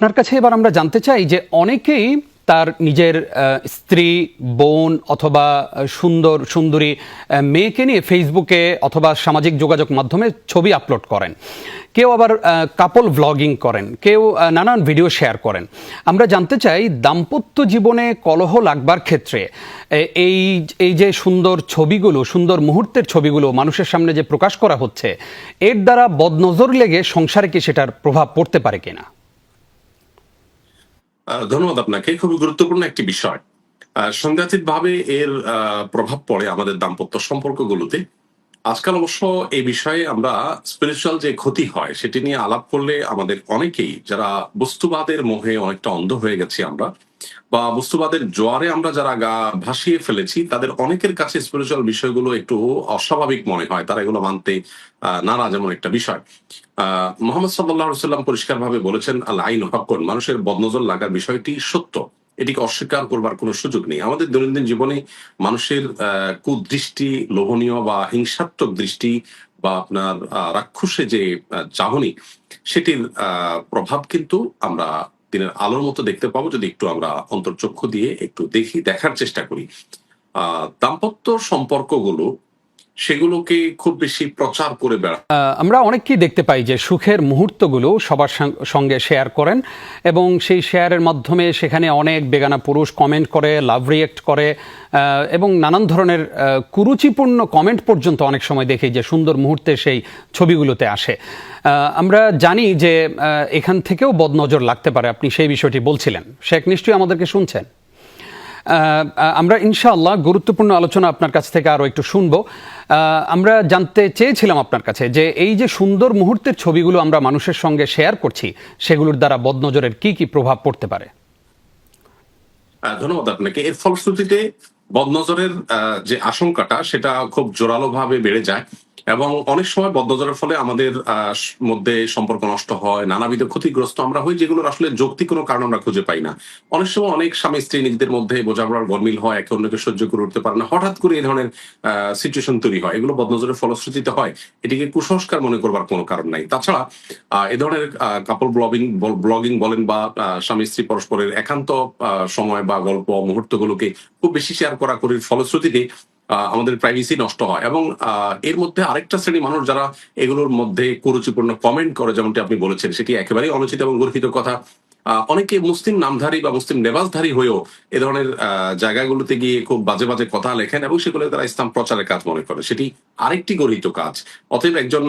আপনার কাছে এবার আমরা জানতে চাই যে অনেকেই তার নিজের স্ত্রী, বোন অথবা সুন্দর, সুন্দরী মেয়েকে নিয়ে ফেসবুকে অথবা সামাজিক যোগাযোগ মাধ্যমে ছবি আপলোড করেন। কেউ আবার কাপল ভ্লগিং করেন, কেউ নানান ভিডিও শেয়ার করেন। আমরা জানতে চাই দাম্পত্য জীবনে কলহ লাগবার ক্ষেত্রে এই এই যে সুন্দর ছবিগুলো, সুন্দর মুহূর্তের ছবিগুলো মানুষের সামনে যে প্রকাশ করা হচ্ছে, এর দ্বারা বদনজর লেগে সংসারে কি সেটার প্রভাব পড়তে পারে কিনা? ধন্যবাদ আপনাকে। খুবই গুরুত্বপূর্ণ একটি বিষয়। সংজ্ঞাতীত ভাবে এর প্রভাব পড়ে আমাদের দাম্পত্য সম্পর্কগুলোতে। আজকাল অবশ্য এই বিষয়ে আমরা স্পিরিচুয়াল যে ক্ষতি হয় সেটি নিয়ে আলাপ করলে আমাদের অনেকেই যারা বস্তুবাদের মোহে অনেকটা অন্ধ হয়ে গেছি আমরা বা বস্তুবাদের জোয়ারে আমরা যারা গা ভাসিয়ে ফেলেছি তাদের অনেকের কাছে স্পিরিচুয়াল বিষয়গুলো একটু অস্বাভাবিক মনে হয় তারা এগুলো মানতে আহ, নারাজ এমন একটা বিষয়। মোহাম্মদ সাল্লাহ সাল্লাম পরিষ্কারভাবে বলেছেন আল আইন হকন মানুষের বদনজর লাগার বিষয়টি সত্য। এটিকে অস্বীকার করবার কোনো সুযোগ নেই। আমাদের দৈনন্দিন জীবনে মানুষের কুদৃষ্টি লোভনীয় বা হিংসাত্মক দৃষ্টি বা আপনার রাক্ষসে যে চাহনি, সেটির প্রভাব কিন্তু আমরা দিনের আলোর মতো দেখতে পাবো যদি একটু আমরা অন্তর্চক্ষু দিয়ে একটু দেখি, দেখার চেষ্টা করি। দাম্পত্য সম্পর্কগুলো সেগুলোকে খুব বেশি প্রচার করে বেড়া আমরা অনেককেই দেখতে পাই যে সুখের মুহূর্তগুলো সবার সঙ্গে শেয়ার করেন এবং সেই শেয়ারের মাধ্যমে সেখানে অনেক বেগানা পুরুষ কমেন্ট করে লাভ রিয়েক্ট করে এবং নানান ধরনের কুরুচিপূর্ণ কমেন্ট পর্যন্ত অনেক সময় দেখি যে সুন্দর মুহূর্তে সেই ছবিগুলোতে আসে। আমরা জানি যে এখান থেকেও বদনজর লাগতে পারে, আপনি সেই বিষয়টি বলছিলেন। শেখ নিশ্চয়ই আমাদেরকে শুনছেন। আমরা ইনশাআল্লাহ গুরুত্বপূর্ণ আলোচনা আপনার কাছ থেকে আরও একটু শুনব। আমরা জানতে চেয়েছিলাম আপনার কাছে যে এই যে সুন্দর মুহূর্তের ছবিগুলো আমরা মানুষের সঙ্গে শেয়ার করছি, সেগুলোর দ্বারা বদনজরের কি কি প্রভাব পড়তে পারে? ধন্যবাদ আপনাকে। এর ফলশ্রুতিতে বদনজরের যে আশঙ্কাটা, সেটা খুব জোরালো ভাবে বেড়ে যায় এবং অনেক সময় বদনজরের ফলে আমাদের মধ্যে সম্পর্ক নষ্ট হয়, নানাবিধ ক্ষতিগ্রস্ত আমরা হই, যেগুলোর আসলে যৌক্তিক কোনো কারণ আমরা খুঁজে পাই না। অনেক সময় অনেক স্বামী স্ত্রী নিজেদের মধ্যে বোঝাপড়ার গরমিল হয়, একে অন্যকে সহ্য করে উঠতে পারে না, হঠাৎ করে এই ধরনের সিচুয়েশন তৈরি হয়। এগুলো বদনজরের ফলশ্রুতিতে হয়। এটিকে কুসংস্কার মনে করবার কোনো কারণ নাই। তাছাড়া এ ধরনের কাপল ব্লগিং ব্লগিং বলেন বা স্বামী স্ত্রী পরস্পরের একান্ত সময় বা গল্প, মুহূর্তগুলোকে খুব বেশি শেয়ার করা করির ফলশ্রুতিতে আমাদের প্রাইভেসি নষ্ট হয়। এবং এর মধ্যে আরেকটা শ্রেণি মানুষ যারা এগুলোর মধ্যে কুরুচিপূর্ণ কমেন্ট করে, যেমনটি আপনি বলেছেন, সেটি একেবারেই অনুচিত এবং গর্হিত কথা। অনেকে মুসলিম নামধারী বা মুসলিম নেবাজধারী হয়েও এ ধরনের জায়গাগুলোতে গিয়ে খুব বাজে বাজে কথা লেখেন এবং সেগুলো তারা ইসলাম প্রচারের কাজ মনে করে। সেটি আরেকটি গর্হিত কাজ। অতএব একজন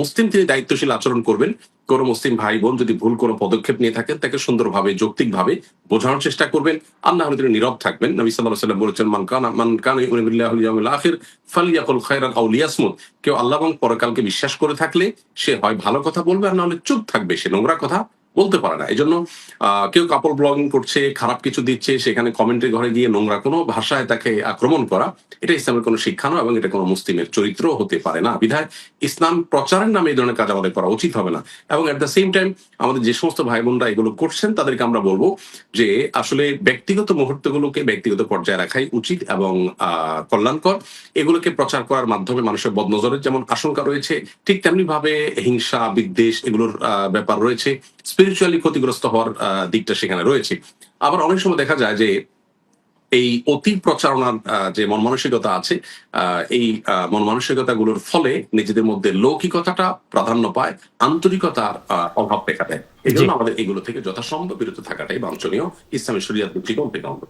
মুসলিম তিনি দায়িত্বশীল আচরণ করবেন। কোনো মুসলিম ভাই বোন যদি ভুল কোনো পদক্ষেপ নিয়ে থাকেন, তাকে সুন্দরভাবে, যৌক্তিকভাবে বোঝানোর চেষ্টা করবেন। আর না হলে তিনি নীরব থাকবেন। নবী সাল্লাহ সাল্লাম বলেছেন, মান কান, মান ফালিয়াকুল খায়রান আও লিয়াসমুত। কেউ আল্লাহ পরকালকে বিশ্বাস করে থাকলে সে হয় ভালো কথা বলবে, আর না হলে চুপ থাকবে সে নোংরা কথা। বলতে পারে না। এই জন্য কেউ কাপড় ব্লগিং করছে, খারাপ কিছু দিচ্ছে, সেখানে কমেন্টের ঘরে গিয়ে নোংরা কোনো ভাষায় তাকে আক্রমণ করা, এটা ইসলামের কোনো শিক্ষা নয় এবং এটা কোনো মুসলিমের চরিত্র হতে পারে না। বিধায় ইসলাম প্রচারের নামে এই ধরনের কাজ আমাদের করা উচিত হবে না। এবং এট দ্য সেম টাইম আমাদের যে সমস্ত ভাই বোনরা এগুলো করছেন, তাদেরকে আমরা বলব যে, আসলে ব্যক্তিগত মুহূর্তগুলোকে ব্যক্তিগত পর্যায়ে রাখাই উচিত এবং কল্যাণকর। এগুলোকে প্রচার করার মাধ্যমে মানুষের বদনজরের যেমন আশঙ্কা রয়েছে, ঠিক তেমনি ভাবে হিংসা, বিদ্বেষ এগুলোর ব্যাপার রয়েছে। স্পিরিচুয়ালি ক্ষতিগ্রস্ত হওয়ার দিকটা সেখানে রয়েছে। আবার অনেক সময় দেখা যায় যে এই অতি প্রচারণার আহ, যে মন মানসিকতা আছে আহ, এই মন মানসিকতা গুলোর ফলে নিজেদের মধ্যে লৌকিকতাটা প্রাধান্য পায় আন্তরিকতার আহ, অভাব দেখা দেয়। এই জন্য আমাদের এগুলো থেকে যথাসম্ভব বিরত থাকাটাই বাঞ্ছনীয়। ইসলামী শরিয়াত দৃষ্টিকোণ থেকে আমরা